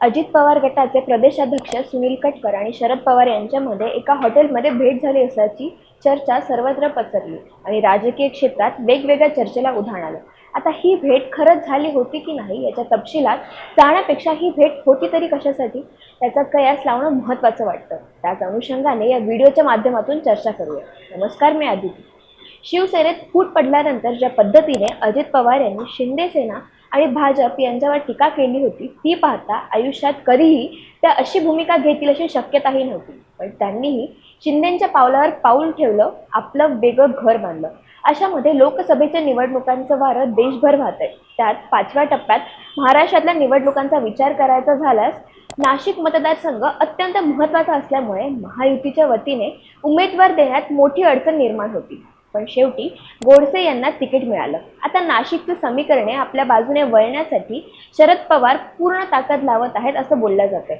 अजित पवार गटाचे प्रदेशाध्यक्ष सुनील कटकर आणि शरद पवार यांच्यामध्ये एका हॉटेलमध्ये भेट झाली असल्याची चर्चा सर्वत्र पसरली आणि राजकीय क्षेत्रात वेगवेगळ्या चर्चेला उधाण आलं. आता ही भेट खरंच झाली होती की नाही याच्या तपशिलात जाण्यापेक्षा ही भेट होती तरी कशासाठी? त्याचा कयास लावणं महत्त्वाचं वाटतं. त्याच अनुषंगाने या व्हिडिओच्या माध्यमातून चर्चा करूया. नमस्कार मी आदिती. शिवसेनेत फूट पडल्यानंतर ज्या पद्धतीने अजित पवार यांनी शिंदे सेना आणि भाजप यांच्यावर टीका केली होती. ती पाहता आयुष्यात कधीही त्या अशी भूमिका घेतील अशी शक्यताही नव्हती. पण त्यांनीही शिंदेच्या पावलावर पाऊल ठेवलं आपलं वेगळं घर बांधलं. अशामध्ये लोकसभेच्या निवडणुकांचं वारं देशभर वाहत आहे त्यात पाचव्या टप्प्यात महाराष्ट्रातल्या निवडणुकांचा विचार करायचा झाल्यास नाशिक मतदारसंघ अत्यंत महत्त्वाचा असल्यामुळे महायुतीच्या वतीने उमेदवार देण्यात मोठी अडचण निर्माण होती. पण शेवटी गोडसे यांना तिकीट मिळालं. आता नाशिकचे समीकरणे आपल्या बाजूने वळण्यासाठी शरद पवार पूर्ण ताकद लावत आहेत असं बोललं जातं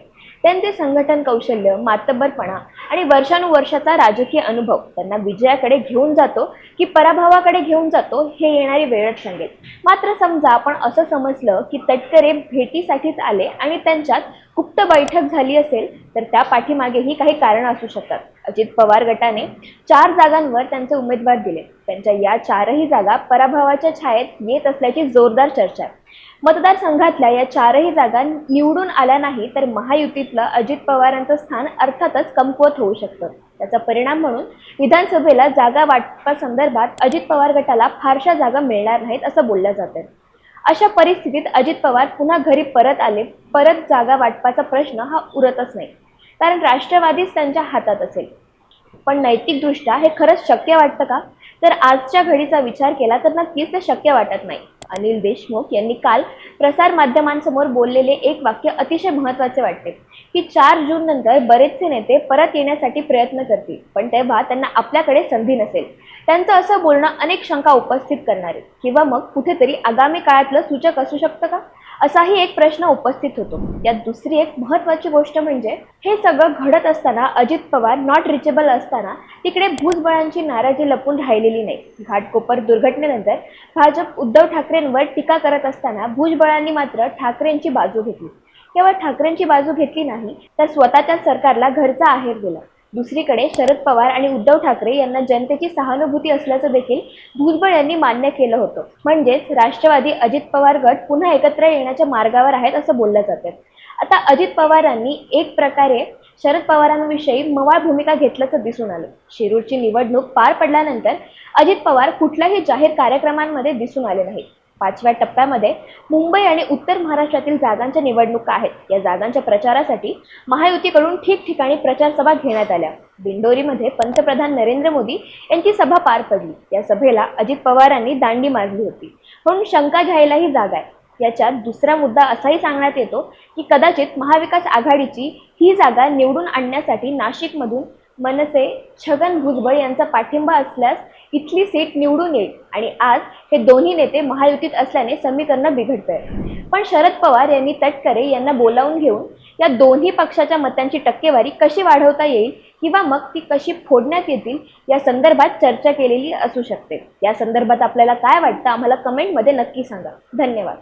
त्यांचे संघटन कौशल्य मातब्बरपणा आणि वर्षानुवर्षाचा राजकीय अनुभव त्यांना विजयाकडे घेऊन जातो की पराभवाकडे घेऊन जातो हे येणारी वेळच सांगेल. मात्र समजा आपण असं समजलं की तटकरे भेटीसाठीच आले आणि त्यांच्यात गुप्त बैठक झाली असेल तर त्या पाठीमागेही काही कारण असू शकतात. अजित पवार गटाने चार जागांवर त्यांचे उमेदवार दिले. त्यांच्या या चारही जागा पराभवाच्या छायेत येत असल्याची जोरदार चर्चा आहे. मतदारसंघातल्या या चारही जागा निवडून आल्या नाही तर महायुतीतलं अजित पवारांचं स्थान अर्थातच कमकुवत होऊ शकतं. त्याचा परिणाम म्हणून विधानसभेला जागा वाटपासंदर्भात अजित पवार गटाला फारशा जागा मिळणार नाहीत असं बोललं जातं अशा परिस्थितीत अजित पवार पुन्हा घरी परत आले. परत जागा वाटपाचा प्रश्न हा उरतच नाही. कारण राष्ट्रवादीच त्यांच्या हातात असेल. पण नैतिकदृष्ट्या हे खरंच शक्य वाटतं का? तर आजच्या घडीचा विचार केला तर नक्कीच ते शक्य वाटत नाही. अनिल देशमुख यांनी काल प्रसार माध्यमांसमोर बोललेले एक वाक्य अतिशय महत्त्वाचे वाटते की चार जून नंतर बरेचसे नेते परत येण्यासाठी प्रयत्न करतील पण तेव्हा त्यांना आपल्याकडे संधी नसेल. त्यांचं असं बोलणं अनेक शंका उपस्थित करणारे. किंवा मग कुठेतरी आगामी काळातलं सूचक असू शकतं का? असाही एक प्रश्न उपस्थित होतो. यात दुसरी एक महत्त्वाची गोष्ट म्हणजे हे सगळं घडत असताना अजित पवार नॉट रिचेबल असताना तिकडे भुजबळांची नाराजी लपून राहिलेली नाही. घाटकोपर दुर्घटनेनंतर भाजप उद्धव ठाकरेंवर टीका करत असताना भुजबळांनी मात्र ठाकरेंची बाजू घेतली. केवळ ठाकरेंची बाजू घेतली नाही तर स्वतःच्या सरकारला घरचा आहेर दिला. दुसरीकडे शरद पवार आणि उद्धव ठाकरे यांना जनतेची सहानुभूती असल्याचं देखील भुजबळ यांनी मान्य केलं होतं. म्हणजेच राष्ट्रवादी अजित पवार गट पुन्हा एकत्र येण्याच्या मार्गावर आहेत असं बोललं जातं आता अजित पवारांनी एक प्रकारे शरद पवारांविषयी मवाळ भूमिका घेतल्याचं दिसून आलं. शिरूरची निवडणूक पार पडल्यानंतर अजित पवार कुठल्याही जाहीर कार्यक्रमांमध्ये दिसून आले नाहीत. पाचव्या टप्प्यामध्ये मुंबई आणि उत्तर महाराष्ट्रातील जागांच्या निवडणुका आहेत. या जागांच्या प्रचारासाठी महायुतीकडून ठिकठिकाणी प्रचारसभा घेण्यात आल्या. दिंडोरीमध्ये पंतप्रधान नरेंद्र मोदी यांची सभा पार पडली. या सभेला अजित पवारांनी दांडी मारली होती. म्हणून शंका घ्यायला ही जागा आहे. याच्यात दुसरा मुद्दा असाही सांगण्यात येतो की कदाचित महाविकास आघाडीची ही जागा निवडून आणण्यासाठी नाशिकमधून मनसे छगन भुजबळ यांचा पाठिंबा असल्यास इथली सीट निवडून येईल. आणि आज हे दोन्ही नेते महायुतीत असल्याने समीकरण बिघडत आहे पण शरद पवार यांनी तटकरे यांना बोलावून घेऊन या दोन्ही पक्षाच्या मतांची टक्केवारी कशी वाढवता येईल किंवा मग ती कशी फोडण्यात येतील या संदर्भात चर्चा केलेली असू शकते. या संदर्भात आपल्याला काय वाटतं आम्हाला कमेंटमध्ये नक्की सांगा. धन्यवाद.